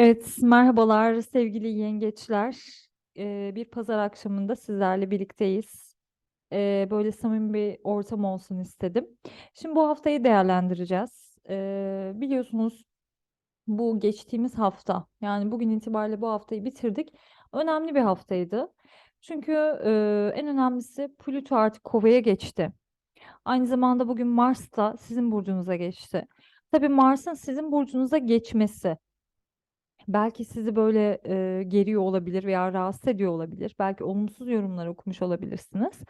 Evet, merhabalar sevgili yengeçler. Ee, bir pazar akşamında sizlerle birlikteyiz. Ee, böyle samimi bir ortam olsun istedim. Şimdi bu haftayı değerlendireceğiz. Ee, biliyorsunuz bu geçtiğimiz hafta, yani bugün itibariyle bu haftayı bitirdik. Önemli bir haftaydı. Çünkü e, en önemlisi Plüto artık Kova'ya geçti. Aynı zamanda bugün Mars da sizin burcunuza geçti. Tabii Mars'ın sizin burcunuza geçmesi belki sizi böyle e, geriyor olabilir veya rahatsız ediyor olabilir. Belki olumsuz yorumlar okumuş olabilirsiniz.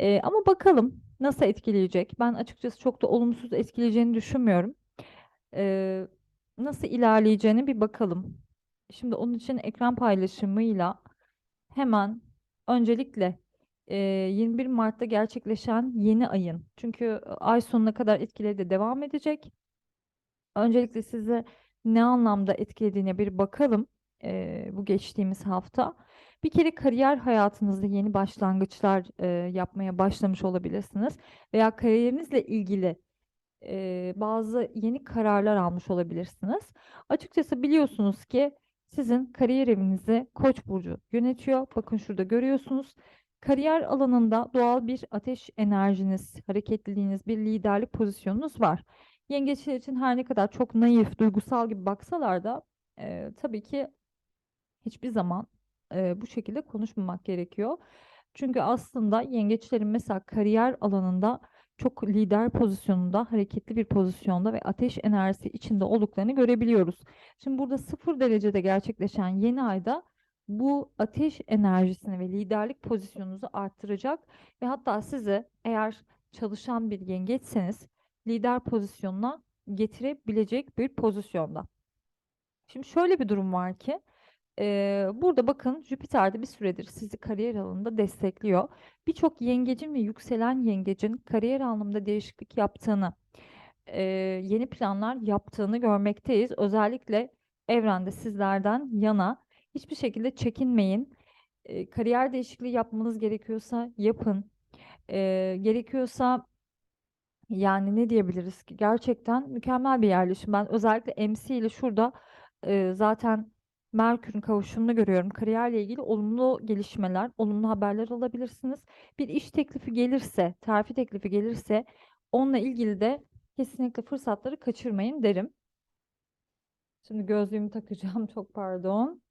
E, ama bakalım nasıl etkileyecek? Ben açıkçası çok da olumsuz etkileyeceğini düşünmüyorum. E, nasıl ilerleyeceğini bir bakalım. Şimdi onun için ekran paylaşımıyla hemen öncelikle e, 21 Mart'ta gerçekleşen yeni ayın çünkü ay sonuna kadar etkileri de devam edecek. Öncelikle size ne anlamda etkilediğine bir bakalım eee, bu geçtiğimiz hafta. Bir kere kariyer hayatınızda yeni başlangıçlar eee, yapmaya başlamış olabilirsiniz veya kariyerinizle ilgili eee, bazı yeni kararlar almış olabilirsiniz. Açıkçası biliyorsunuz ki sizin kariyer evinizi Koç burcu yönetiyor. Bakın şurada görüyorsunuz. Kariyer alanında doğal bir ateş enerjiniz, hareketliliğiniz, bir liderlik pozisyonunuz var. Yengeçler için her ne kadar çok naif, duygusal gibi baksalar da e, tabii ki hiçbir zaman e, bu şekilde konuşmamak gerekiyor. Çünkü aslında yengeçlerin mesela kariyer alanında çok lider pozisyonunda, hareketli bir pozisyonda ve ateş enerjisi içinde olduklarını görebiliyoruz. Şimdi burada sıfır derecede gerçekleşen yeni ayda bu ateş enerjisini ve liderlik pozisyonunuzu arttıracak ve hatta sizi eğer çalışan bir yengeçseniz lider pozisyonuna getirebilecek bir pozisyonda. Şimdi şöyle bir durum var ki eee, burada bakın Jüpiter de bir süredir sizi kariyer alanında destekliyor. Birçok yengecin ve yükselen yengecin kariyer anlamında değişiklik yaptığını, eee, yeni planlar yaptığını görmekteyiz. Özellikle evrende sizlerden yana hiçbir şekilde çekinmeyin. Eee, kariyer değişikliği yapmanız gerekiyorsa yapın. Eee, gerekiyorsa yani ne diyebiliriz ki gerçekten mükemmel bir yerleşim. Ben özellikle MC ile şurada e, zaten Merkür'ün kavuşumunu görüyorum. Kariyerle ilgili olumlu gelişmeler, olumlu haberler alabilirsiniz. Bir iş teklifi gelirse, terfi teklifi gelirse onunla ilgili de kesinlikle fırsatları kaçırmayın derim. Şimdi gözlüğümü takacağım çok pardon.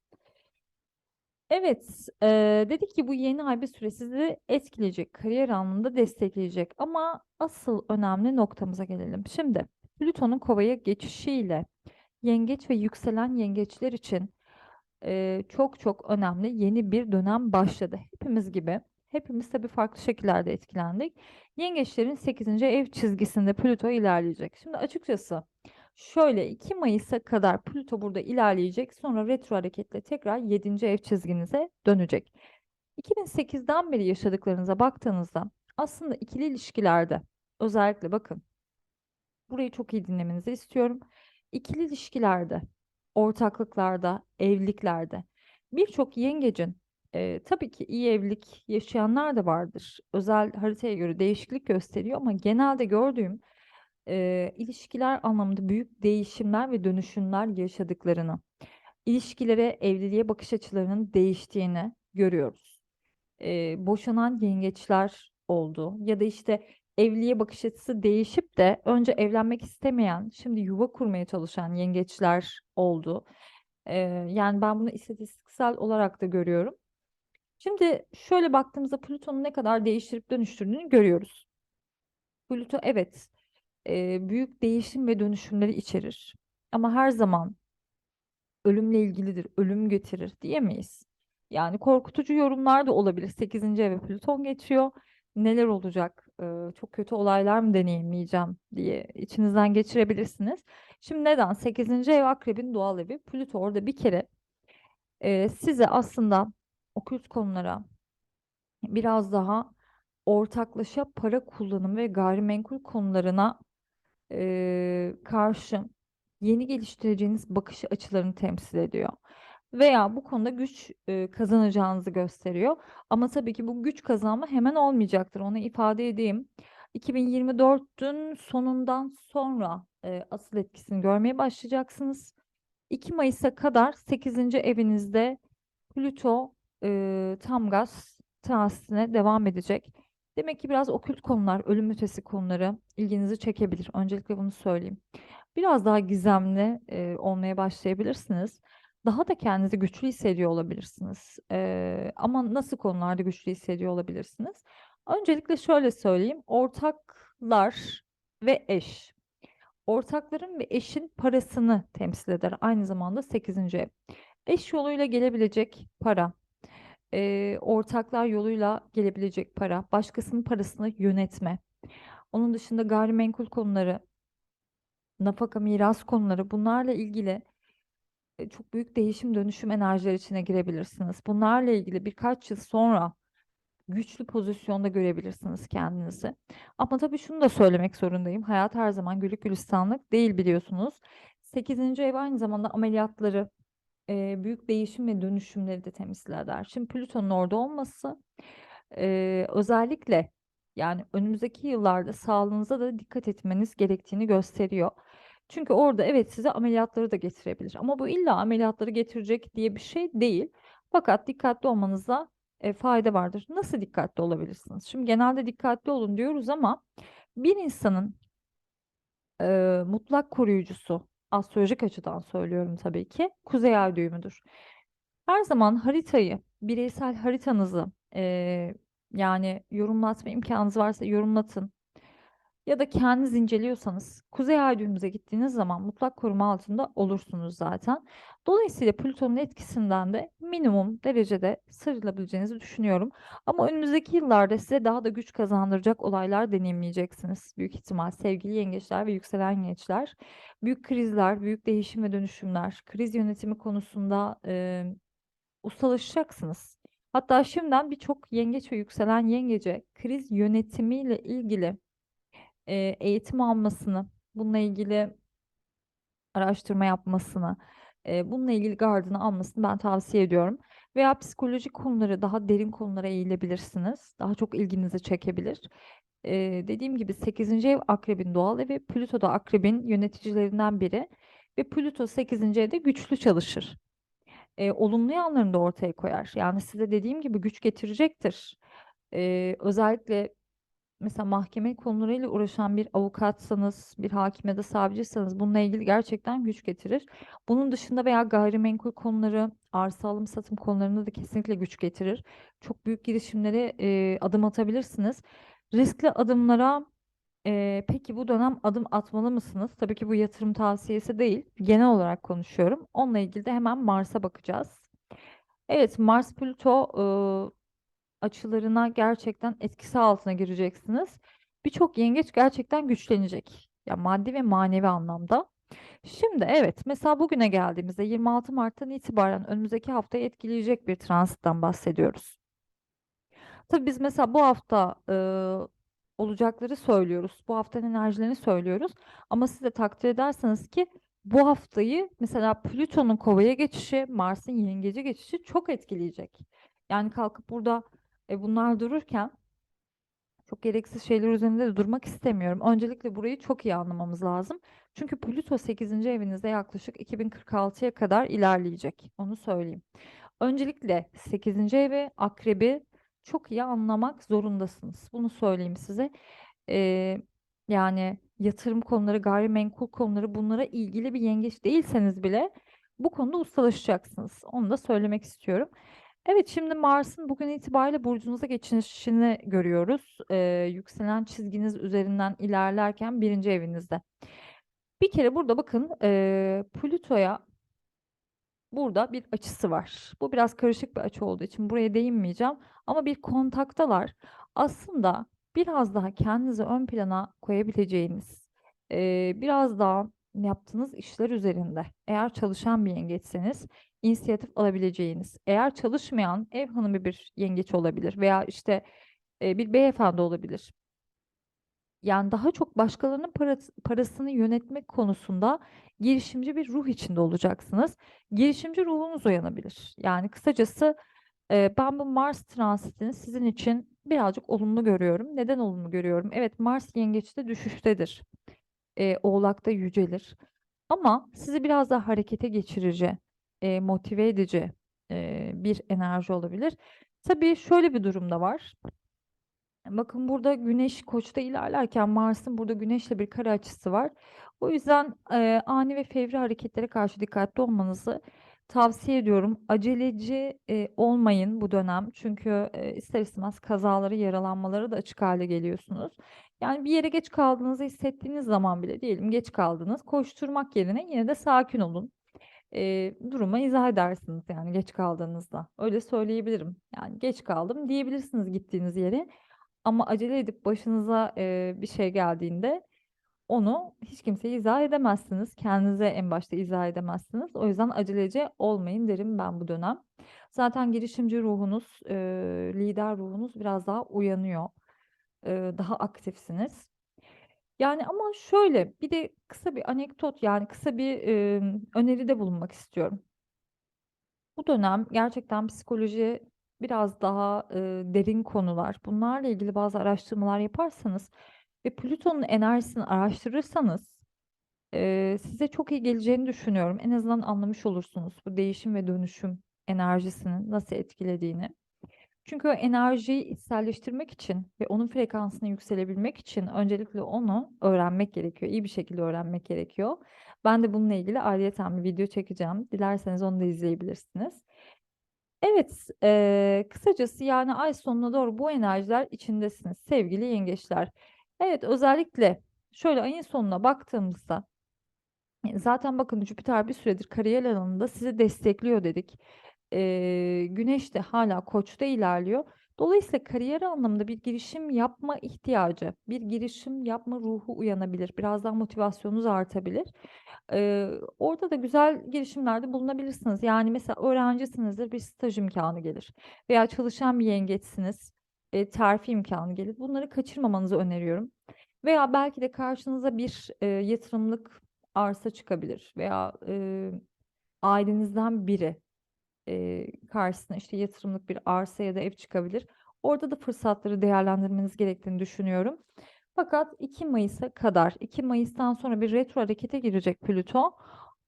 Evet, eee, dedik ki bu yeni ay bir süre sizi etkileyecek, kariyer anlamında destekleyecek. Ama asıl önemli noktamıza gelelim. Şimdi Plüton'un Kova'ya geçişiyle yengeç ve yükselen yengeçler için eee, çok çok önemli yeni bir dönem başladı. Hepimiz gibi, hepimiz tabii farklı şekillerde etkilendik. Yengeçlerin 8. ev çizgisinde Plüto ilerleyecek. Şimdi açıkçası Şöyle 2 Mayıs'a kadar Plüto burada ilerleyecek. Sonra retro hareketle tekrar 7. ev çizginize dönecek. 2008'den beri yaşadıklarınıza baktığınızda aslında ikili ilişkilerde özellikle bakın burayı çok iyi dinlemenizi istiyorum. İkili ilişkilerde, ortaklıklarda, evliliklerde birçok yengecin e, tabii ki iyi evlilik yaşayanlar da vardır. Özel haritaya göre değişiklik gösteriyor ama genelde gördüğüm e, ilişkiler anlamında büyük değişimler ve dönüşümler yaşadıklarını, ilişkilere, evliliğe bakış açılarının değiştiğini görüyoruz. E, boşanan yengeçler oldu ya da işte evliliğe bakış açısı değişip de önce evlenmek istemeyen, şimdi yuva kurmaya çalışan yengeçler oldu. E, yani ben bunu istatistiksel olarak da görüyorum. Şimdi şöyle baktığımızda Plüton'un ne kadar değiştirip dönüştürdüğünü görüyoruz. Plüto evet e, büyük değişim ve dönüşümleri içerir. Ama her zaman ölümle ilgilidir, ölüm getirir diyemeyiz. Yani korkutucu yorumlar da olabilir. 8. eve Plüton geçiyor. Neler olacak? Ee, çok kötü olaylar mı deneyimleyeceğim diye içinizden geçirebilirsiniz. Şimdi neden? 8. ev akrebin doğal evi. Plüto orada bir kere e, size aslında okült konulara biraz daha ortaklaşa para kullanım ve gayrimenkul konularına e, karşı yeni geliştireceğiniz bakış açılarını temsil ediyor. Veya bu konuda güç e, kazanacağınızı gösteriyor. Ama tabii ki bu güç kazanma hemen olmayacaktır. Onu ifade edeyim. 2024'ün sonundan sonra e, asıl etkisini görmeye başlayacaksınız. 2 Mayıs'a kadar 8. evinizde Plüto e, tam gaz transitine devam edecek. Demek ki biraz okült konular, ölüm ötesi konuları ilginizi çekebilir. Öncelikle bunu söyleyeyim. Biraz daha gizemli e, olmaya başlayabilirsiniz. Daha da kendinizi güçlü hissediyor olabilirsiniz. E, ama nasıl konularda güçlü hissediyor olabilirsiniz? Öncelikle şöyle söyleyeyim. Ortaklar ve eş. Ortakların ve eşin parasını temsil eder. Aynı zamanda 8. ev. Eş yoluyla gelebilecek para, e, ortaklar yoluyla gelebilecek para, başkasının parasını yönetme. Onun dışında gayrimenkul konuları, nafaka, miras konuları bunlarla ilgili e, çok büyük değişim dönüşüm enerjiler içine girebilirsiniz. Bunlarla ilgili birkaç yıl sonra güçlü pozisyonda görebilirsiniz kendinizi. Ama tabii şunu da söylemek zorundayım. Hayat her zaman güllük gülistanlık değil biliyorsunuz. 8. ev aynı zamanda ameliyatları, e, büyük değişim ve dönüşümleri de temsil eder. Şimdi Plüton'un orada olması e, özellikle yani önümüzdeki yıllarda sağlığınıza da dikkat etmeniz gerektiğini gösteriyor. Çünkü orada evet size ameliyatları da getirebilir. Ama bu illa ameliyatları getirecek diye bir şey değil. Fakat dikkatli olmanıza e, fayda vardır. Nasıl dikkatli olabilirsiniz? Şimdi genelde dikkatli olun diyoruz ama bir insanın e, mutlak koruyucusu, astrolojik açıdan söylüyorum tabii ki, kuzey ay düğümüdür. Her zaman haritayı, bireysel haritanızı e, yani yorumlatma imkanınız varsa yorumlatın. Ya da kendiniz inceliyorsanız Kuzey Ay düğümüze gittiğiniz zaman mutlak koruma altında olursunuz zaten. Dolayısıyla Plüton'un etkisinden de minimum derecede sıyrılabileceğinizi düşünüyorum. Ama önümüzdeki yıllarda size daha da güç kazandıracak olaylar deneyimleyeceksiniz. Büyük ihtimal sevgili yengeçler ve yükselen yengeçler. Büyük krizler, büyük değişim ve dönüşümler, kriz yönetimi konusunda e, ustalaşacaksınız. Hatta şimdiden birçok yengeç ve yükselen yengece kriz yönetimiyle ilgili e, eğitim almasını, bununla ilgili araştırma yapmasını, e, bununla ilgili gardını almasını ben tavsiye ediyorum. Veya psikolojik konuları, daha derin konulara eğilebilirsiniz. Daha çok ilginizi çekebilir. E, dediğim gibi 8. ev akrebin doğal evi, Plüto da akrebin yöneticilerinden biri. Ve Plüto 8. evde güçlü çalışır. E, olumlu yanlarını da ortaya koyar. Yani size dediğim gibi güç getirecektir. E, özellikle mesela mahkeme konularıyla uğraşan bir avukatsanız, bir hakim ya da savcıysanız bununla ilgili gerçekten güç getirir. Bunun dışında veya gayrimenkul konuları, arsa alım satım konularında da kesinlikle güç getirir. Çok büyük girişimlere e, adım atabilirsiniz. Riskli adımlara e, peki bu dönem adım atmalı mısınız? Tabii ki bu yatırım tavsiyesi değil. Genel olarak konuşuyorum. Onunla ilgili de hemen Mars'a bakacağız. Evet, Mars Plüto e, açılarına gerçekten etkisi altına gireceksiniz. Birçok yengeç gerçekten güçlenecek. Ya maddi ve manevi anlamda. Şimdi evet mesela bugüne geldiğimizde 26 Mart'tan itibaren önümüzdeki haftayı etkileyecek bir transitten bahsediyoruz. Tabii biz mesela bu hafta e, olacakları söylüyoruz. Bu haftanın enerjilerini söylüyoruz. Ama siz de takdir ederseniz ki bu haftayı mesela Plüton'un kovaya geçişi, Mars'ın yengece geçişi çok etkileyecek. Yani kalkıp burada e, bunlar dururken çok gereksiz şeyler üzerinde de durmak istemiyorum. Öncelikle burayı çok iyi anlamamız lazım. Çünkü Plüto 8. evinizde yaklaşık 2046'ya kadar ilerleyecek. Onu söyleyeyim. Öncelikle 8. evi, akrebi çok iyi anlamak zorundasınız. Bunu söyleyeyim size. Ee, yani yatırım konuları, gayrimenkul konuları bunlara ilgili bir yengeç değilseniz bile bu konuda ustalaşacaksınız. Onu da söylemek istiyorum. Evet şimdi Mars'ın bugün itibariyle burcunuza geçişini görüyoruz. Ee, yükselen çizginiz üzerinden ilerlerken birinci evinizde. Bir kere burada bakın e, Plüto'ya burada bir açısı var. Bu biraz karışık bir açı olduğu için buraya değinmeyeceğim. Ama bir kontaktalar. Aslında biraz daha kendinizi ön plana koyabileceğiniz, e, biraz daha yaptığınız işler üzerinde eğer çalışan bir yengeçseniz inisiyatif alabileceğiniz. Eğer çalışmayan ev hanımı bir yengeç olabilir veya işte e, bir beyefendi olabilir. Yani daha çok başkalarının parası, parasını yönetmek konusunda girişimci bir ruh içinde olacaksınız. Girişimci ruhunuz uyanabilir. Yani kısacası e, ben bu Mars transitini sizin için birazcık olumlu görüyorum. Neden olumlu görüyorum? Evet Mars yengeçte düşüştedir. E, Oğlak'ta yücelir. Ama sizi biraz daha harekete geçirici, eee, motive edici, eee, bir enerji olabilir. Tabii şöyle bir durum da var. Bakın burada Güneş Koç'ta ilerlerken Mars'ın burada Güneş'le bir kare açısı var. O yüzden eee, ani ve fevri hareketlere karşı dikkatli olmanızı tavsiye ediyorum. Aceleci eee, olmayın bu dönem. Çünkü eee, ister istemez kazaları, yaralanmaları da açık hale geliyorsunuz. Yani bir yere geç kaldığınızı hissettiğiniz zaman bile diyelim geç kaldınız. Koşturmak yerine yine de sakin olun. Eee durumu izah edersiniz yani geç kaldığınızda. Öyle söyleyebilirim. Yani geç kaldım diyebilirsiniz gittiğiniz yere. Ama acele edip başınıza eee, bir şey geldiğinde onu hiç kimseye izah edemezsiniz. Kendinize en başta izah edemezsiniz. O yüzden aceleci olmayın derim ben bu dönem. Zaten girişimci ruhunuz, eee, lider ruhunuz biraz daha uyanıyor. Eee, daha aktifsiniz. Yani ama şöyle bir de kısa bir anekdot yani kısa bir emm, öneride bulunmak istiyorum. Bu dönem gerçekten psikoloji biraz daha, eee, derin konular, bunlarla ilgili bazı araştırmalar yaparsanız ve Plüton'un enerjisini araştırırsanız, eee, size çok iyi geleceğini düşünüyorum. En azından anlamış olursunuz bu değişim ve dönüşüm enerjisinin nasıl etkilediğini. Çünkü o enerjiyi içselleştirmek için ve onun frekansını yükselebilmek için öncelikle onu öğrenmek gerekiyor. İyi bir şekilde öğrenmek gerekiyor. Ben de bununla ilgili ayrıyeten bir video çekeceğim. Dilerseniz onu da izleyebilirsiniz. Evet, eee, kısacası yani ay sonuna doğru bu enerjiler içindesiniz sevgili yengeçler. Evet, özellikle şöyle ayın sonuna baktığımızda e, zaten bakın Jüpiter bir süredir kariyer alanında sizi destekliyor dedik. Eee, Güneş de hala Koç'ta ilerliyor. Dolayısıyla kariyer anlamında bir girişim yapma ihtiyacı, bir girişim yapma ruhu uyanabilir. Biraz daha motivasyonunuz artabilir. Eee, orada da güzel girişimlerde bulunabilirsiniz. Yani mesela öğrencisinizdir, bir staj imkânı gelir veya çalışan bir yengeçsiniz, eee, terfi imkânı gelir. Bunları kaçırmamanızı öneriyorum. Veya belki de karşınıza bir, eee, yatırımlık arsa çıkabilir veya, eee, ailenizden biri, eee, karşısına işte yatırımlık bir arsa ya da ev çıkabilir. Orada da fırsatları değerlendirmeniz gerektiğini düşünüyorum. Fakat 2 Mayıs'a kadar, 2 Mayıs'tan sonra bir retro harekete girecek Plüton.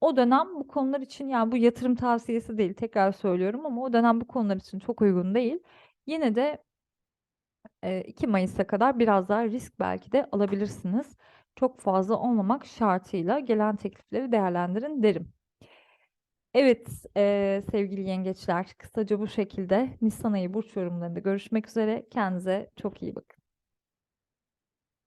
O dönem bu konular için yani bu yatırım tavsiyesi değil tekrar söylüyorum ama o dönem bu konular için çok uygun değil. Yine de eee, 2 Mayıs'a kadar biraz daha risk belki de alabilirsiniz. Çok fazla olmamak şartıyla gelen teklifleri değerlendirin derim. Evet, eee, sevgili yengeçler, kısaca bu şekilde nisan ayı burç yorumlarında görüşmek üzere. Kendinize çok iyi bakın.